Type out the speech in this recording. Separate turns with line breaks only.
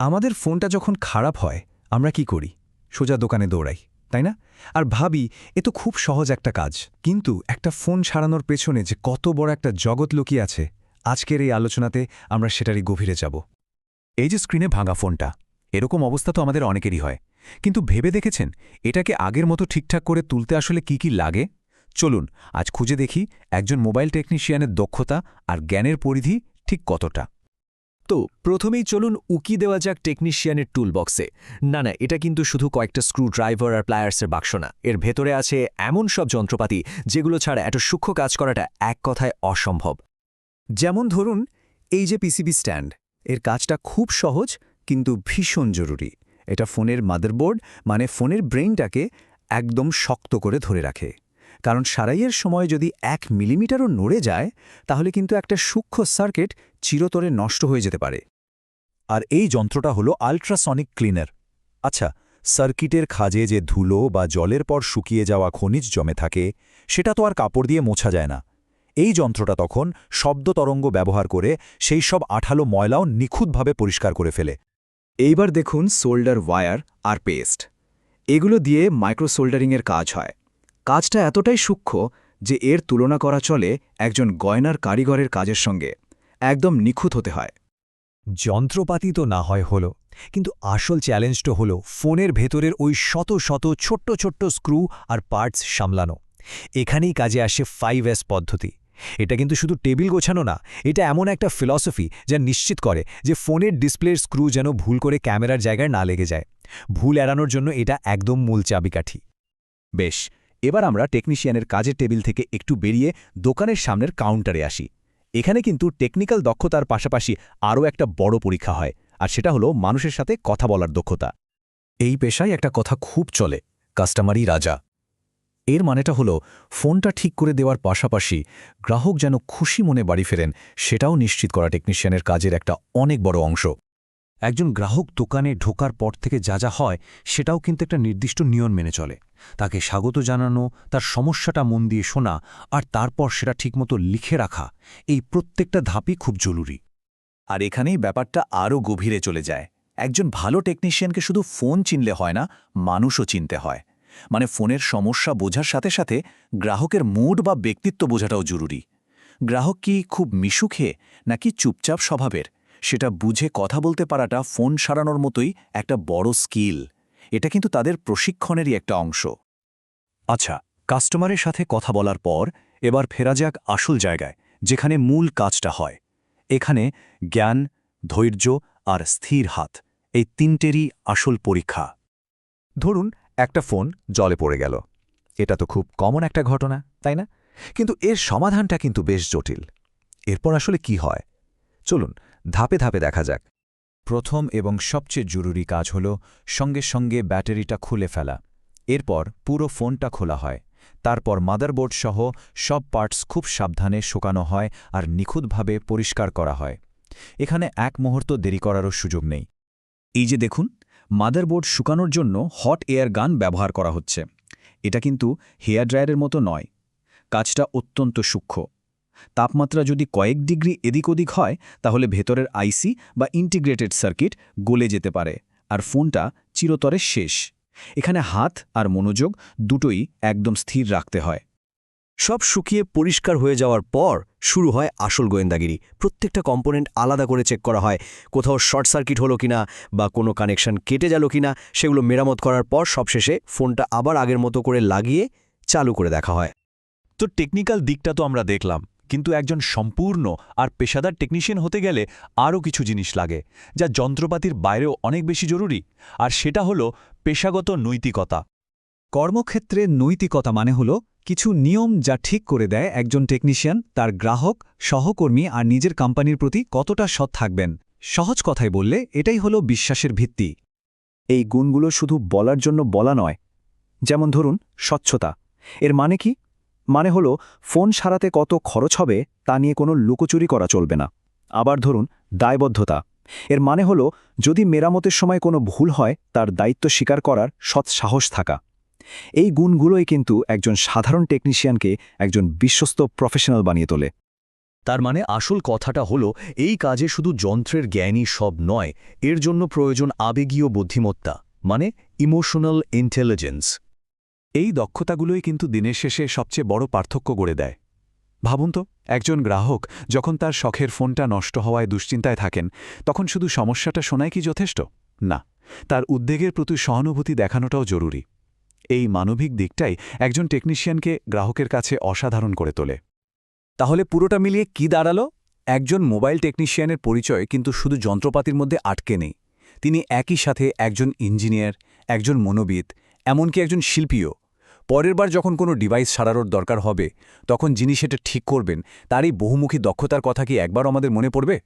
আমাদের ফোনটা যখন খারাপ হয়, আমরা কি করি? সোজা দোকানে দৌড়াই, তাই না? আর ভাবি, এ তো খুব সহজ একটা কাজ। কিন্তু একটা ফোন সারানোর পেছনে যে কত বড় একটা জগৎ লুকিয়ে আছে, আজকের এই আলোচনাতে আমরা সেটারই গভীরে যাব। এই যে স্ক্রিনে ভাঙা ফোনটা, এরকম অবস্থা তো আমাদের অনেকেরই হয়। কিন্তু ভেবে দেখেছেন, এটাকে আগের মতো ঠিকঠাক করে তুলতে আসলে কি কি লাগে? চলুন, আজ খুঁজে দেখি একজন মোবাইল টেকনিশিয়ানের দক্ষতা আর জ্ঞানের পরিধি ঠিক কতটা।
তো প্রথমেই চলুন উকি দেওয়া যাক টেকনিশিয়ানের টুল বক্সে না না, এটা কিন্তু শুধু কয়েকটা স্ক্রু ড্রাইভার আর প্লায়ার্সের বাক্স না। এর ভেতরে আছে এমন সব যন্ত্রপাতি যেগুলো ছাড়া এত সূক্ষ্ম কাজ করাটা এক কথায় অসম্ভব।
যেমন ধরুন, এই যে পিসিবি স্ট্যান্ড এর কাজটা খুব সহজ, কিন্তু ভীষণ জরুরি। এটা ফোনের মাদারবোর্ড মানে ফোনের ব্রেইনটাকে একদম শক্ত করে ধরে রাখে। কারণ সারাইয়ের সময় যদি এক মিলিমিটারও নড়ে যায়, তাহলে কিন্তু একটা সূক্ষ্ম সার্কিট চিরতরে নষ্ট হয়ে যেতে পারে।
আর এই যন্ত্রটা হলো আল্ট্রাসনিক ক্লিনার। আচ্ছা সার্কিটের খাজে যে ধুলো বা জলের পর শুকিয়ে যাওয়া খনিজ জমে থাকে, সেটা তো আর কাপড় দিয়ে মোছা যায় না। এই যন্ত্রটা তখন শব্দ তরঙ্গ ব্যবহার করে সেই সব আঠালো ময়লাও নিখুঁতভাবে পরিষ্কার করে ফেলে।
এইবার দেখুন সোল্ডার ওয়্যার আর পেস্ট। এগুলো দিয়ে মাইক্রোসোল্ডারিংয়ের কাজ হয়। কাজটা এতটাই সূক্ষ্ম যে এর তুলনা করা চলে একজন গয়নার কারিগরের কাজের সঙ্গে। একদম নিখুঁত হতে হয়।
যন্ত্রপাতি তো না হয় হলো কিন্তু আসল চ্যালেঞ্জটা হলো ফোনের ভেতরের ওই শত শত ছোট্ট ছোট্ট স্ক্রু আর পার্টস সামলানো। এখানেই কাজে আসে ফাইভ এস পদ্ধতি। এটা কিন্তু শুধু টেবিল গোছানো না এটা এমন একটা ফিলসফি যা নিশ্চিত করে যে ফোনের ডিসপ্লের স্ক্রু যেন ভুল করে ক্যামেরার জায়গায় না লেগে যায়। ভুল এড়ানোর জন্য এটা একদম মূল চাবিকাঠি।
বেশ এবার আমরা টেকনিশিয়ানের কাজের টেবিল থেকে একটু বেরিয়ে দোকানের সামনের কাউন্টারে আসি। এখানে কিন্তু টেকনিক্যাল দক্ষতার পাশাপাশি আরও একটা বড় পরীক্ষা হয়, আর সেটা হলো মানুষের সাথে কথা বলার দক্ষতা। এই পেশায় একটা কথা খুব চলে কাস্টমারই রাজা। এর মানেটা হলো ফোনটা ঠিক করে দেওয়ার পাশাপাশি গ্রাহক যেন খুশি মনে বাড়ি ফেরেন, সেটাও নিশ্চিত করা টেকনিশিয়ানের কাজের একটা অনেক বড় অংশ।
একজন গ্রাহক দোকানে ঢোকার পর থেকে যা যা হয়, সেটাও কিন্তু একটা নির্দিষ্ট নিয়ম মেনে চলে। তাকে স্বাগত জানানো, তার সমস্যাটা মন দিয়ে শোনা, আর তারপর সেটা ঠিকমতো লিখে রাখা, এই প্রত্যেকটা ধাপই খুব জরুরি।
আর এখানেই ব্যাপারটা আরও গভীরে চলে যায়। একজন ভালো টেকনিশিয়ানকে শুধু ফোন চিনলে হয় না, মানুষও চিনতে হয়। মানে ফোনের সমস্যা বোঝার সাথে সাথে গ্রাহকের মুড বা ব্যক্তিত্ব বোঝাটাও জরুরি। গ্রাহক কি খুব মিশুখে, নাকি চুপচাপ স্বভাবের? সেটা বুঝে কথা বলতে পারাটা ফোন সারানোর মতোই একটা বড় স্কিল। এটা কিন্তু তাদের প্রশিক্ষণেরই একটা অংশ।
আচ্ছা কাস্টমারের সাথে কথা বলার পর এবার ফেরা যাক আসল জায়গায়, যেখানে মূল কাজটা হয়। এখানে জ্ঞান, ধৈর্য আর স্থির হাত, এই তিনটেরই আসল পরীক্ষা।
ধরুন, একটা ফোন জলে পড়ে গেল। এটা তো খুব কমন একটা ঘটনা, তাই না? কিন্তু এর সমাধানটা কিন্তু বেশ জটিল। এরপর আসলে কি হয়? চলুন ধাপে ধাপে দেখা যাক।
প্রথম এবং সবচেয়ে জরুরি কাজ হল সঙ্গে সঙ্গে ব্যাটারিটা খুলে ফেলা। এরপর পুরো ফোনটা খোলা হয়। তারপর মাদারবোর্ড সহ সব পার্টস খুব সাবধানে শোকানো হয় আর নিখুঁতভাবে পরিষ্কার করা হয়। এখানে এক মুহূর্ত দেরি করারও সুযোগ নেই।
এই যে দেখুন, মাদারবোর্ড শুকানোর জন্য হট এয়ার গান ব্যবহার করা হচ্ছে। এটা কিন্তু হেয়ার ড্রায়ারের মতো নয়। কাজটা অত্যন্ত সূক্ষ্ম। তাপমাত্রা যদি কয়েক ডিগ্রি এদিক ওদিক হয়, তাহলে ভেতরের আইসি বা ইন্টিগ্রেটেড সার্কিট গলে যেতে পারে, আর ফোনটা চিরতরে শেষ। এখানে হাত আর মনোযোগ দুটোই একদম স্থির রাখতে হয়।
সব শুকিয়ে পরিষ্কার হয়ে যাওয়ার পর শুরু হয় আসল গোয়েন্দাগিরি। প্রত্যেকটা কম্পোনেন্ট আলাদা করে চেক করা হয়, কোথাও শর্ট সার্কিট হলো কিনা বা কোনো কানেকশন কেটে গেল কিনা, সেগুলো মেরামত করার পর সবশেষে ফোনটা আবার আগের মতো করে লাগিয়ে চালু করে দেখা হয়।
তো টেকনিক্যাল দিকটা তো আমরা দেখলাম। কিন্তু একজন সম্পূর্ণ আর পেশাদার টেকনিশিয়ান হতে গেলে আরও কিছু জিনিস লাগে, যা যন্ত্রপাতির বাইরেও অনেক বেশি জরুরি, আর সেটা হলো পেশাগত নৈতিকতা।
কর্মক্ষেত্রে নৈতিকতা মানে হল কিছু নিয়ম যা ঠিক করে দেয় একজন টেকনিশিয়ান তার গ্রাহক, সহকর্মী আর নিজের কোম্পানির প্রতি কতটা সৎ থাকবেন। সহজ কথায় বললে, এটাই হলো বিশ্বাসের ভিত্তি।
এই গুণগুলো শুধু বলার জন্য বলা নয়, যেমন ধরুন, স্বচ্ছতা। এর মানে কি? মানে হলো, ফোন সারাতে কত খরচ হবে তা নিয়ে কোনো লুকোচুরি করা চলবে না। আবার ধরুন, দায়বদ্ধতা। এর মানে হলো, যদি মেরামতের সময় কোনো ভুল হয়, তার দায়িত্ব স্বীকার করার সৎ সাহস থাকা। এই গুণগুলোই কিন্তু একজন সাধারণ টেকনিশিয়ানকে একজন বিশ্বস্ত প্রফেশনাল বানিয়ে তোলে।
তার মানে আসল কথাটা হলো, এই কাজে শুধু যন্ত্রের জ্ঞানই সব নয়, এর জন্য প্রয়োজন আবেগীয় বুদ্ধিমত্তা মানে ইমোশনাল ইন্টেলিজেন্স।
এই দক্ষতাগুলোই কিন্তু দিনের শেষে সবচেয়ে বড় পার্থক্য গড়ে দেয়। ভাবুন তো, একজন গ্রাহক যখন তার শখের ফোনটা নষ্ট হওয়ায় দুশ্চিন্তায় থাকেন, তখন শুধু সমস্যাটা শোনায় কি যথেষ্ট? না, তার উদ্বেগের প্রতি সহানুভূতি দেখানোটাও জরুরি। এই মানবিক দিকটাই একজন টেকনিশিয়ানকে গ্রাহকের কাছে অসাধারণ করে তোলে।
তাহলে পুরোটা মিলিয়ে কি দাঁড়াল? একজন মোবাইল টেকনিশিয়ানের পরিচয় কিন্তু শুধু যন্ত্রপাতির মধ্যে আটকে নেই। তিনি একই সাথে একজন ইঞ্জিনিয়ার, একজন মনোবিদ এমনকি একজন শিল্পীও। পরের বার যখন কোনো ডিভাইস সারানোর দরকার হবে, তখন যিনি সেটা ঠিক করবেন, তারই বহুমুখী দক্ষতার কথা কি একবার আমাদের মনে পড়বে?